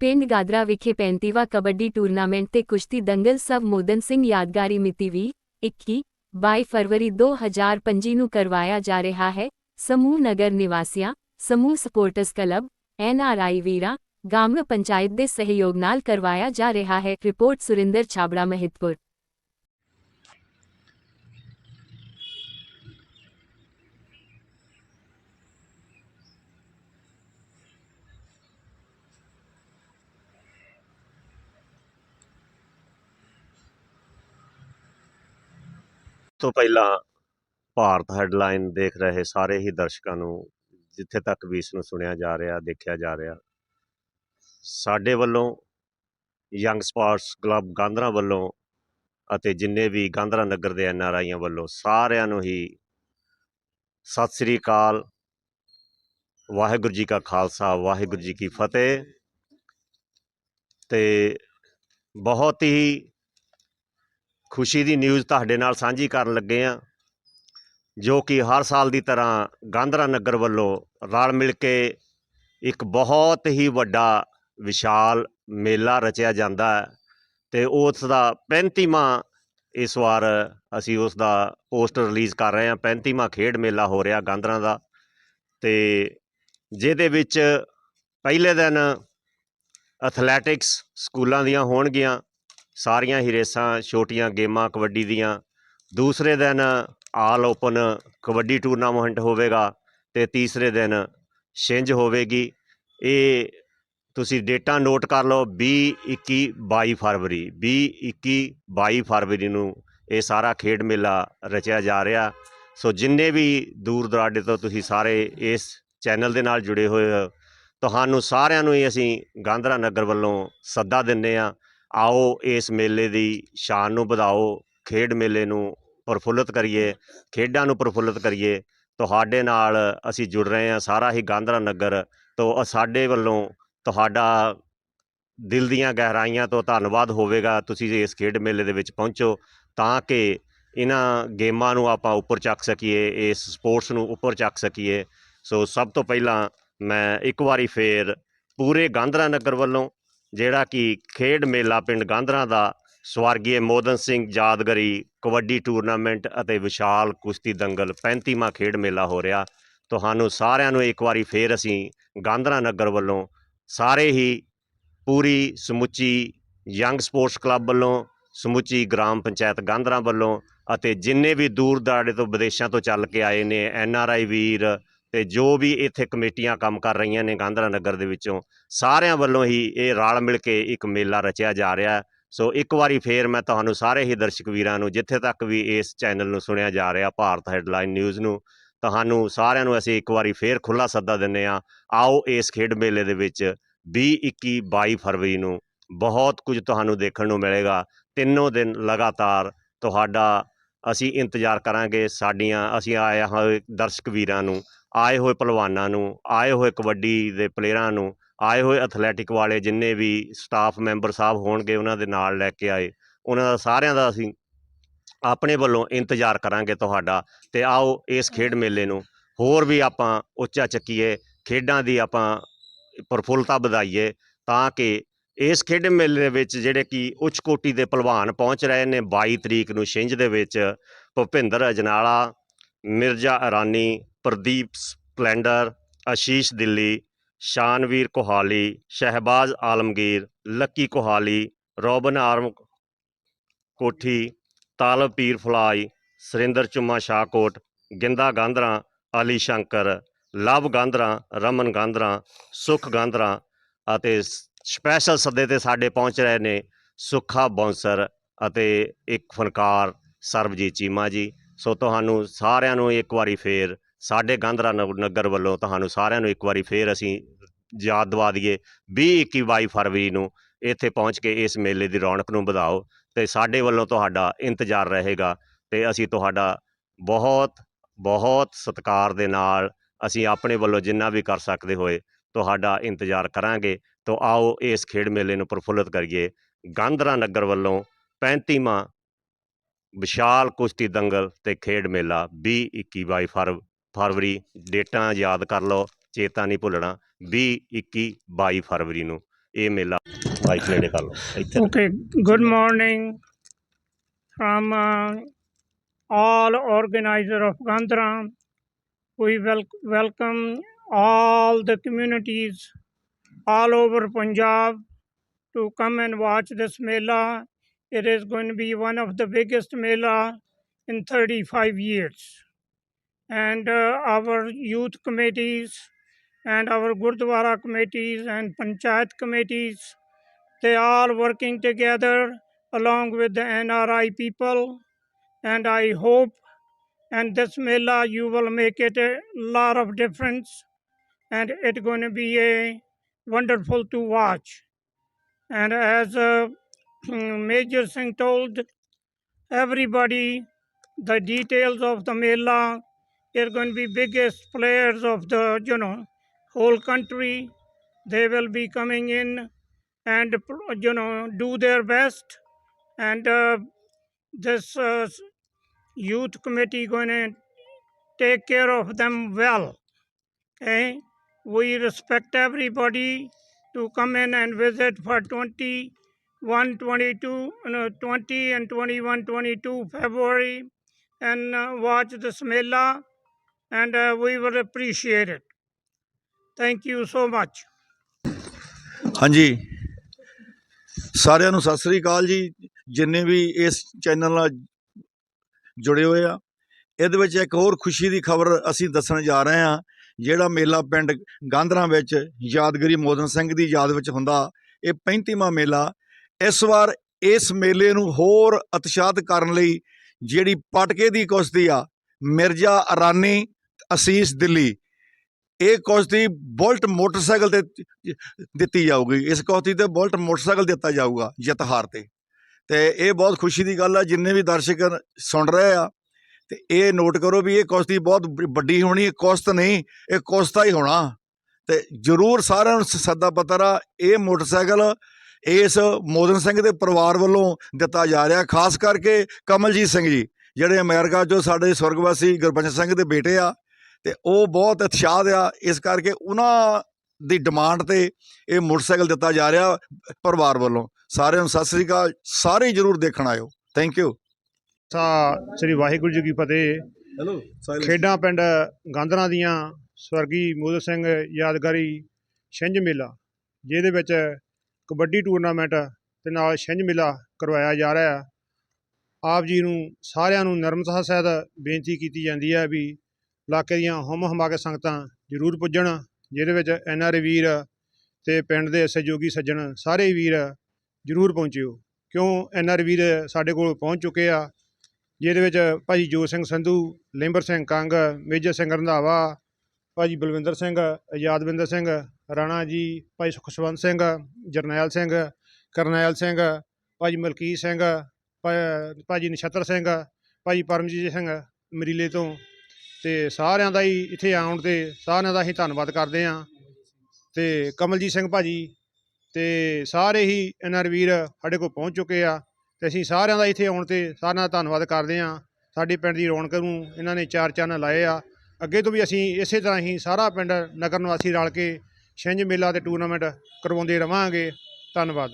ਪਿੰਡ ਗਾਦਰਾ ਵਿਖੇ 35ਵਾਂ ਕਬੱਡੀ ਟੂਰਨਾਮੈਂਟ ਤੇ ਕੁਸ਼ਤੀ ਦੰਗਲ ਸਵ ਮੋਦਨ ਸਿੰਘ ਯਾਦਗਾਰੀ ਮਿਤੀ 20 21 22 ਫਰਵਰੀ 2025 ਨੂੰ ਕਰਵਾਇਆ ਜਾ ਰਿਹਾ ਹੈ। ਸਮੂਹ ਨਗਰ ਨਿਵਾਸੀਆਂ, ਸਮੂਹ ਸਪੋਰਟਸ ਕਲੱਬ ਐਨਆਰਆਈ ਵੀਰਾ, ਗਾਮਾ ਪੰਚਾਇਤ ਦੇ ਸਹਿਯੋਗ ਨਾਲ ਕਰਵਾਇਆ ਜਾ ਰਿਹਾ ਹੈ। ਰਿਪੋਰਟ ਸੁਰਿੰਦਰ ਛਾਬੜਾ ਮਹਿਤਪੁਰ। ਤੋਂ ਪਹਿਲਾਂ ਭਾਰਤ ਹੈਡਲਾਈਨ ਦੇਖ ਰਹੇ ਸਾਰੇ ਹੀ ਦਰਸ਼ਕਾਂ ਨੂੰ, ਜਿੱਥੇ ਤੱਕ ਵੀ ਇਸ ਨੂੰ ਸੁਣਿਆ ਜਾ ਰਿਹਾ, ਦੇਖਿਆ ਜਾ ਰਿਹਾ, ਸਾਡੇ ਵੱਲੋਂ ਯੰਗ ਸਪੋਰਟਸ ਕਲੱਬ ਗਾਂਧਰਾ ਵੱਲੋਂ ਅਤੇ ਜਿੰਨੇ ਵੀ ਗਾਂਧਰਾ ਨਗਰ ਦੇ ਐਨ ਆਰ ਆਈਆਂ ਵੱਲੋਂ ਸਾਰਿਆਂ ਨੂੰ ਹੀ ਸਤਿ ਸ੍ਰੀ ਅਕਾਲ, ਵਾਹਿਗੁਰੂ ਜੀ ਕਾ ਖਾਲਸਾ, ਵਾਹਿਗੁਰੂ ਜੀ ਕੀ ਫਤਿਹ। ਤੇ ਬਹੁਤ ਹੀ ਖੁਸ਼ੀ ਦੀ ਨਿਊਜ਼ ਤੁਹਾਡੇ ਨਾਲ ਸਾਂਝੀ ਕਰਨ ਲੱਗੇ ਆ ਜੋ ਕਿ ਹਰ ਸਾਲ ਦੀ ਤਰ੍ਹਾਂ ਗਾਂਧਰਾ ਨਗਰ ਵੱਲੋਂ ਰਲ ਮਿਲ ਕੇ ਇੱਕ ਬਹੁਤ ਹੀ ਵੱਡਾ ਵਿਸ਼ਾਲ ਮੇਲਾ ਰਚਿਆ ਜਾਂਦਾ ਹੈ ਤੇ ਉਸ ਦਾ 35ਵਾਂ ਇਸ ਵਾਰ ਅਸੀਂ ਉਸ ਦਾ ਪੋਸਟਰ ਰਿਲੀਜ਼ ਕਰ ਰਹੇ ਹਾਂ। 35ਵਾਂ ਖੇਡ ਮੇਲਾ ਹੋ ਰਿਹਾ ਗਾਂਧਰਾ ਦਾ ਤੇ ਜਿਹਦੇ ਵਿੱਚ ਪਹਿਲੇ ਦਿਨ ਐਥਲੈਟਿਕਸ ਸਕੂਲਾਂ ਦੀਆਂ ਹੋਣਗੀਆਂ ਸਾਰੀਆਂ ਹੀ ਰੇਸਾਂ, ਛੋਟੀਆਂ ਗੇਮਾਂ ਕਬੱਡੀ ਦੀਆਂ। ਦੂਸਰੇ ਦਿਨ ਆਲ ਓਪਨ ਕਬੱਡੀ ਟੂਰਨਾਮੈਂਟ ਹੋਵੇਗਾ ਤੇ ਤੀਸਰੇ ਦਿਨ ਛਿੰਝ ਹੋਵੇਗੀ। ਇਹ ਤੁਸੀਂ ਡੇਟਾ ਨੋਟ ਕਰ ਲਓ 20 21 22 ਫਰਵਰੀ 20 21 22 ਫਰਵਰੀ ਨੂੰ ਇਹ ਸਾਰਾ ਖੇਡ ਮੇਲਾ ਰਚਿਆ ਜਾ ਰਿਹਾ। ਸੋ ਜਿੰਨੇ ਵੀ ਦੂਰ ਦਰਾਡੇ ਤੋਂ ਤੁਸੀਂ ਸਾਰੇ ਇਸ ਚੈਨਲ ਦੇ ਨਾਲ ਜੁੜੇ ਹੋਏ ਹੋ, ਤੁਹਾਨੂੰ ਸਾਰਿਆਂ ਨੂੰ ਹੀ ਅਸੀਂ ਗਾਂਧਰਾ ਨਗਰ ਵੱਲੋਂ ਸੱਦਾ ਦਿੰਦੇ ਆ ਆਓ ਇਸ ਮੇਲੇ ਦੀ ਸ਼ਾਨ ਨੂੰ ਵਧਾਓ, ਖੇਡ ਮੇਲੇ ਨੂੰ ਪ੍ਰਫੁੱਲਤ ਕਰੀਏ, ਖੇਡਾਂ ਨੂੰ ਪ੍ਰਫੁੱਲਤ ਕਰੀਏ। ਤੁਹਾਡੇ ਨਾਲ ਅਸੀਂ ਜੁੜ ਰਹੇ ਹਾਂ ਸਾਰਾ ਹੀ ਗਾਂਧਰਾ ਨਗਰ ਤੋਂ ਸਾਡੇ ਵੱਲੋਂ ਤੁਹਾਡਾ ਦਿਲ ਦੀਆਂ ਗਹਿਰਾਈਆਂ ਤੋਂ ਧੰਨਵਾਦ ਹੋਵੇਗਾ। ਤੁਸੀਂ ਇਸ ਖੇਡ ਮੇਲੇ ਦੇ ਵਿੱਚ ਪਹੁੰਚੋ ਤਾਂ ਕਿ ਇਹਨਾਂ ਗੇਮਾਂ ਨੂੰ ਆਪਾਂ ਉੱਪਰ ਚੱਕ ਸਕੀਏ, ਇਸ ਸਪੋਰਟਸ ਨੂੰ ਉੱਪਰ ਚੱਕ ਸਕੀਏ। ਸੋ ਸਭ ਤੋਂ ਪਹਿਲਾਂ ਮੈਂ ਇੱਕ ਵਾਰੀ ਫੇਰ ਪੂਰੇ ਗਾਂਧਰਾ ਨਗਰ ਵੱਲੋਂ ਜਿਹੜਾ ਕਿ ਖੇਡ ਮੇਲਾ ਪਿੰਡ ਗਾਂਧਰਾ ਦਾ ਸਵਰਗੀ ਮੋਦਨ ਸਿੰਘ ਯਾਦਗਰੀ ਕਬੱਡੀ ਟੂਰਨਾਮੈਂਟ ਅਤੇ ਵਿਸ਼ਾਲ ਕੁਸ਼ਤੀ ਦੰਗਲ 35ਵਾਂ ਖੇਡ ਮੇਲਾ ਹੋ ਰਿਹਾ। ਤੁਹਾਨੂੰ ਸਾਰਿਆਂ ਨੂੰ ਇੱਕ ਵਾਰੀ ਫੇਰ ਅਸੀਂ ਗਾਂਧਰਾ ਨਗਰ ਵੱਲੋਂ ਸਾਰੇ ਹੀ ਪੂਰੀ ਸਮੁੱਚੀ ਯੰਗ ਸਪੋਰਟਸ ਕਲੱਬ ਵੱਲੋਂ, ਸਮੁੱਚੀ ਗ੍ਰਾਮ ਪੰਚਾਇਤ ਗਾਂਧਰਾ ਵੱਲੋਂ ਅਤੇ ਜਿੰਨੇ ਵੀ ਦੂਰ ਦਾੜੇ ਤੋਂ ਵਿਦੇਸ਼ਾਂ ਤੋਂ ਚੱਲ ਕੇ ਆਏ ਨੇ, ਐਨ ਆਰ ਆਈ ਵੀਰ ਤੇ ਜੋ ਵੀ ਇੱਥੇ ਕਮੇਟੀਆਂ ਕੰਮ ਕਰ ਰਹੀਆਂ ਨੇ ਗਾਂਧਰਾ ਨਗਰ ਦੇ ਵਿੱਚੋਂ, ਸਾਰਿਆਂ ਵੱਲੋਂ ਹੀ ਇਹ ਰਲ ਮਿਲ ਕੇ ਇੱਕ ਮੇਲਾ ਰਚਿਆ ਜਾ ਰਿਹਾ ਸੋ ਇੱਕ ਵਾਰੀ ਫੇਰ ਮੈਂ ਤੁਹਾਨੂੰ ਸਾਰੇ ਹੀ ਦਰਸ਼ਕ ਵੀਰਾਂ ਨੂੰ, ਜਿੱਥੇ ਤੱਕ ਵੀ ਇਸ ਚੈਨਲ ਨੂੰ ਸੁਣਿਆ ਜਾ ਰਿਹਾ, ਭਾਰਤ ਹੈਡਲਾਈਨ ਨਿਊਜ਼ ਨੂੰ, ਤੁਹਾਨੂੰ ਸਾਰਿਆਂ ਨੂੰ ਅਸੀਂ ਇੱਕ ਵਾਰੀ ਫੇਰ ਖੁੱਲਾ ਸੱਦਾ ਦਿੰਨੇ ਆ ਆਓ ਇਸ ਖੇਡ ਮੇਲੇ ਦੇ ਵਿੱਚ 20 21 22 ਫਰਵਰੀ ਨੂੰ ਬਹੁਤ ਕੁਝ ਤੁਹਾਨੂੰ ਦੇਖਣ ਨੂੰ ਮਿਲੇਗਾ। ਤਿੰਨੋਂ ਦਿਨ ਲਗਾਤਾਰ ਤੁਹਾਡਾ ਅਸੀਂ ਇੰਤਜ਼ਾਰ ਕਰਾਂਗੇ ਸਾਡੀਆਂ, ਅਸੀਂ ਆਏ ਹੋਏ ਦਰਸ਼ਕ ਵੀਰਾਂ ਨੂੰ। ਆਏ ਹੋਏ ਪਹਿਲਵਾਨਾਂ ਨੂੰ ਆਏ ਹੋਏ ਕਬੱਡੀ ਦੇ ਪਲੇਅਰਾਂ ਨੂੰ ਆਏ ਹੋਏ ਐਥਲੈਟਿਕ ਵਾਲੇ ਜਿੰਨੇ ਵੀ ਸਟਾਫ ਮੈਂਬਰ ਸਾਹਿਬ ਹੋਣਗੇ ਉਹਨਾਂ ਦੇ ਨਾਲ ਲੈ ਕੇ ਆਏ। ਉਹਨਾਂ ਦਾ ਸਾਰਿਆਂ ਦਾ ਅਸੀਂ ਆਪਣੇ ਵੱਲੋਂ ਇੰਤਜ਼ਾਰ ਕਰਾਂਗੇ ਤੁਹਾਡਾ ਤੇ ਆਓ ਇਸ ਖੇਡ ਮੇਲੇ ਨੂੰ ਹੋਰ ਵੀ ਆਪਾਂ ਉੱਚਾ ਚੱਕੀਏ ਖੇਡਾਂ ਦੀ ਆਪਾਂ ਪ੍ਰਫੁੱਲਤਾ ਵਧਾਈਏ ਤਾਂ ਕਿ ਇਸ ਖੇਡ ਮੇਲੇ ਦੇ ਵਿੱਚ ਜਿਹੜੇ ਕਿ ਉੱਚ ਕੋਟੀ ਦੇ ਪਹਿਲਵਾਨ ਪਹੁੰਚ ਰਹੇ ਨੇ 22 ਤਰੀਕ ਨੂੰ ਛਿੰਝ ਦੇ ਵਿੱਚ ਭੁਪਿੰਦਰ ਅਜਨਾਲਾ ਮਿਰਜ਼ਾ ਇਰਾਨੀ ਪ੍ਰਦੀਪ ਸਪਲੈਂਡਰ ਆਸ਼ੀਸ਼ ਦਿੱਲੀ, ਸ਼ਾਨਵੀਰ ਕੋਹਾਲੀ, ਸ਼ਹਿਬਾਜ਼ ਆਲਮਗੀਰ, ਲੱਕੀ ਕੋਹਾਲੀ, ਰੋਬਨ ਆਰਮ ਕੋਠੀ ਤਾਲਬ ਪੀਰ ਫਲਾਈ, ਸੁਰਿੰਦਰ ਚੁੰਮਾ ਸ਼ਾਹਕੋਟ, ਗਿੰਦਾ ਗਾਂਧਰਾ, ਅਲੀ ਸ਼ੰਕਰ, ਲਵ ਗਾਂਧਰਾ, ਰਮਨ ਗਾਂਧਰਾ, ਸੁਖ ਗਾਂਧਰਾ ਅਤੇ ਸਪੈਸ਼ਲ ਸੱਦੇ ਤੇ ਸਾਡੇ ਪਹੁੰਚ ਰਹੇ ਨੇ ਸੁੱਖਾ ਬੌਂਸਰ ਅਤੇ ਇੱਕ ਫਨਕਾਰ ਸਰਬਜੀਤ ਚੀਮਾ ਜੀ। ਸੋ ਤੁਹਾਨੂੰ ਸਾਰਿਆਂ ਨੂੰ ਇੱਕ ਵਾਰੀ ਫੇਰ ਸਾਡੇ ਗਾਂਧਰਾ ਨਗਰ ਵੱਲੋਂ ਤੁਹਾਨੂੰ ਸਾਰਿਆਂ ਨੂੰ ਇੱਕ ਵਾਰੀ ਫੇਰ ਅਸੀਂ ਯਾਦ ਦਵਾ ਦਈਏ 20 21 22 ਫਰਵਰੀ ਨੂੰ ਇੱਥੇ ਪਹੁੰਚ ਕੇ ਇਸ ਮੇਲੇ ਦੀ ਰੌਣਕ ਨੂੰ ਵਧਾਓ ਤੇ ਸਾਡੇ ਵੱਲੋਂ ਤੁਹਾਡਾ ਇੰਤਜ਼ਾਰ ਰਹੇਗਾ ਤੇ ਅਸੀਂ ਤੁਹਾਡਾ ਬਹੁਤ ਬਹੁਤ ਸਤਿਕਾਰ ਦੇ ਨਾਲ ਅਸੀਂ ਆਪਣੇ ਵੱਲੋਂ ਜਿੰਨਾ ਵੀ ਕਰ ਸਕਦੇ ਹੋਏ ਤੁਹਾਡਾ ਇੰਤਜ਼ਾਰ ਕਰਾਂਗੇ। ਤੋਂ ਆਓ ਇਸ ਖੇਡ ਮੇਲੇ ਨੂੰ ਪ੍ਰਫੁੱਲਤ ਕਰੀਏ। ਗਾਂਧਰਾ ਨਗਰ ਵੱਲੋਂ 35ਵਾਂ ਵਿਸ਼ਾਲ ਕੁਸ਼ਤੀ ਦੰਗਲ ਤੇ ਖੇਡ ਮੇਲਾ 20 21 22 ਫਰਵ ਫਰਵਰੀ ਡੇਟਾਂ ਯਾਦ ਕਰ ਲਓ ਚੇਤਾ ਨਹੀਂ ਭੁੱਲਣਾ 20 21 22 ਫਰਵਰੀ ਨੂੰ ਇਹ ਮੇਲਾ ਮਾਈਕ ਨੇੜੇ ਕਰ ਲਓ ਇੱਥੇ Okay, good morning from uh, all organizer of Gandhra. We wel- welcome all the communities all over Punjab to come and watch this Mela. It is going to be one of the biggest Mela in 35 years. And uh, our youth committees and our Gurdwara committees and Panchayat committees they are working together along with the NRI people, and I hope and this Mela you will make it a lot of difference, and it's going to be a wonderful to watch. And as uh, Major Singh told everybody, the details of the Mela are going to be biggest players of the you know whole country. They will be coming in and you know do their best. And uh, this uh, youth committee going to take care of them well. Okay? We respect everybody to come in and visit for 21 22 no, 20 and 21 22 february and uh, watch this mela and uh, we will appreciate it. Thank you so much. ਹਾਂਜੀ। ਸਾਰਿਆਂ ਨੂੰ ਸਤਿ ਸ੍ਰੀ ਅਕਾਲ ਜੀ। ਜਿੰਨੇ ਵੀ ਇਸ channel ਨਾਲ ਜੁੜੇ ਹੋਏ ਆ। ਇਹਦੇ ਵਿੱਚ ਇੱਕ ਹੋਰ ਖੁਸ਼ੀ ਦੀ ਖਬਰ ਅਸੀਂ ਦੱਸਣ ਜਾ ਰਹੇ ਹਾਂ। ਜਿਹੜਾ ਮੇਲਾ ਪਿੰਡ ਗਾਂਧਰਾ ਵਿੱਚ ਯਾਦਗਰੀ ਮੋਦਨ ਸਿੰਘ ਦੀ ਯਾਦ ਵਿੱਚ ਹੁੰਦਾ ਇਹ 35ਵਾਂ ਮੇਲਾ। ਇਸ ਵਾਰ ਇਸ ਮੇਲੇ ਨੂੰ ਹੋਰ ਉਤਸ਼ਾਹਤ ਕਰਨ ਲਈ ਜਿਹੜੀ ਪਟਕੇ ਦੀ ਕੁਸ਼ਤੀ ਆ ਮਿਰਜ਼ਾ ਅਰਾਨੀ ਅਸੀਸ ਦਿੱਲੀ। ਇਹ ਕੁਸ਼ਤੀ ਬੁਲਟ ਮੋਟਰਸਾਈਕਲ ਤੇ ਦਿੱਤੀ ਜਾਊਗੀ। ਇਸ ਕੁਸ਼ਤੀ ਤੇ ਬੁਲਟ ਮੋਟਰਸਾਈਕਲ ਦਿੱਤਾ ਜਾਊਗਾ ਜਿੱਤ ਹਾਰ ਤੇ। ਤੇ ਇਹ ਬਹੁਤ ਖੁਸ਼ੀ ਦੀ ਗੱਲ ਆ, ਜਿੰਨੇ ਵੀ ਦਰਸ਼ਕ ਸੁਣ ਰਹੇ ਆ, ਤੇ ਇਹ ਨੋਟ ਕਰੋ ਵੀ ਇਹ ਕੁਸ਼ਤੀ ਬਹੁਤ ਵੱਡੀ ਹੋਣੀ, ਇਹ ਕੁਸ਼ਤ ਨਹੀਂ, ਇਹ ਕੁਸ਼ਤਾ ਹੀ ਹੋਣਾ। ਤੇ ਜਰੂਰ ਸਾਰਿਆਂ ਨੂੰ ਸੱਦਾ ਪੱਤਰ ਆ, ਇਹ ਮੋਟਰਸਾਈਕਲ ਇਸ ਮੋਦਨ ਸਿੰਘ ਦੇ ਪਰਿਵਾਰ ਵੱਲੋਂ ਦਿੱਤਾ ਜਾ ਰਿਹਾ, ਖਾਸ ਕਰਕੇ ਕਮਲਜੀਤ ਸਿੰਘ ਜੀ, ਜਿਹੜੇ ਅਮਰੀਕਾ 'ਚੋਂ ਸਾਡੇ ਸਵਰਗਵਾਸੀ ਗੁਰਬਚਨ ਸਿੰਘ ਦੇ ਬੇਟੇ ਆ। ਤੇ ਉਹ ਬਹੁਤ ਉਤਸ਼ਾਹ ਆ ਇਸ ਕਰਕੇ ਉਹਨਾਂ ਦੀ ਡਿਮਾਂਡ ਤੇ ਇਹ ਮੋਟਰਸਾਈਕਲ ਦਿੱਤਾ ਜਾ ਰਿਹਾ ਪਰਿਵਾਰ ਵੱਲੋਂ। ਸਾਰਿਆਂ ਨੂੰ ਸਤਿ ਸ੍ਰੀ ਅਕਾਲ। ਸਾਰੇ ਜਰੂਰ ਦੇਖਣ ਆਇਓ। ਥੈਂਕ ਯੂ ਸਾ ਸ੍ਰੀ ਵਾਹਿਗੁਰੂ ਜੀ ਕੀ ਫਤਿਹ। ਹੈਲੋ ਖੇਡਾਂ ਪਿੰਡ ਗਾਂਧਰਾਂ ਦੀਆਂ ਸਵਰਗੀ ਮੋਦਨ ਸਿੰਘ ਯਾਦਗਾਰੀ ਛਿੰਝ ਮੇਲਾ ਜਿਹਦੇ ਵਿੱਚ ਕਬੱਡੀ ਟੂਰਨਾਮੈਂਟ ਤੇ ਨਾਲ ਛਿੰਝ ਮੇਲਾ ਕਰਵਾਇਆ ਜਾ ਰਿਹਾ ਆਪ ਜੀ ਨੂੰ ਸਾਰਿਆਂ ਨੂੰ ਨਰਮਤਾ ਸਹਿਤ ਬੇਨਤੀ ਕੀਤੀ ਜਾਂਦੀ ਹੈ ਵੀ ਇਲਾਕੇ ਦੀਆਂ ਹਮ ਹਮਾ ਕੇ ਸੰਗਤਾਂ ਜ਼ਰੂਰ ਪੁੱਜਣ, ਜਿਹਦੇ ਵਿੱਚ ਐਨ ਆਰ ਵੀਰ ਤੇ ਪਿੰਡ ਦੇ ਸਹਿਯੋਗੀ ਸੱਜਣ ਸਾਰੇ ਵੀਰ ਜ਼ਰੂਰ ਪਹੁੰਚਿਓ। ਕਿਉਂ ਐਨ ਆਰ ਵੀਰ ਸਾਡੇ ਕੋਲ ਪਹੁੰਚ ਚੁੱਕੇ ਆ, ਜਿਹਦੇ ਵਿੱਚ ਭਾਜੀ ਜੋਤ ਸਿੰਘ ਸੰਧੂ, ਲਿੰਬਰ ਸਿੰਘ ਕੰਗ, ਮੇਜਰ ਸਿੰਘ ਰੰਧਾਵਾ, ਭਾਜੀ ਬਲਵਿੰਦਰ ਸਿੰਘ ਆਜ਼ਾਦਵਿੰਦਰ ਸਿੰਘ, ਰਾਣਾ ਜੀ, ਭਾਈ ਸੁਖਸ਼ਵੰਤ ਸਿੰਘ, ਜਰਨੈਲ ਸਿੰਘ, ਕਰਨੈਲ ਸਿੰਘ, ਭਾਜੀ ਮਲਕੀਤ ਸਿੰਘ, ਭਾ- ਭਾਜੀ ਨਛੱਤਰ ਸਿੰਘ, ਭਾਜੀ ਪਰਮਜੀਤ ਸਿੰਘ, ਮਰੀਲੇ ਤੋਂ ਤੇ ਸਾਰਿਆਂ ਦਾ ਹੀ ਇੱਥੇ ਆਉਣ ਤੇ ਸਾਰਿਆਂ ਦਾ ਹੀ ਧੰਨਵਾਦ ਕਰਦੇ ਹਾਂ। ਤੇ ਕਮਲਜੀਤ ਸਿੰਘ ਭਾਜੀ ਤੇ ਸਾਰੇ ਹੀ ਐਨਆਰ ਵੀਰ ਸਾਡੇ ਕੋਲ ਪਹੁੰਚ ਚੁੱਕੇ ਆ ਤੇ ਅਸੀਂ ਸਾਰਿਆਂ ਦਾ ਇੱਥੇ ਆਉਣ ਤੇ ਸਾਰਿਆਂ ਦਾ ਧੰਨਵਾਦ ਕਰਦੇ ਹਾਂ। ਸਾਡੇ ਪਿੰਡ ਦੀ ਰੌਣਕ ਨੂੰ ਇਹਨਾਂ ਨੇ ਚਾਰ ਚੰਨ ਲਾਏ ਆ। ਅੱਗੇ ਤੋਂ ਵੀ ਅਸੀਂ ਇਸੇ ਤਰ੍ਹਾਂ ਹੀ ਸਾਰਾ ਪਿੰਡ ਨਗਰ ਨਿਵਾਸੀ ਰਲ ਕੇ ਛਿੰਝ ਮੇਲਾ ਤੇ ਟੂਰਨਾਮੈਂਟ ਕਰਵਾਉਂਦੇ ਰਵਾਂਗੇ। ਧੰਨਵਾਦ।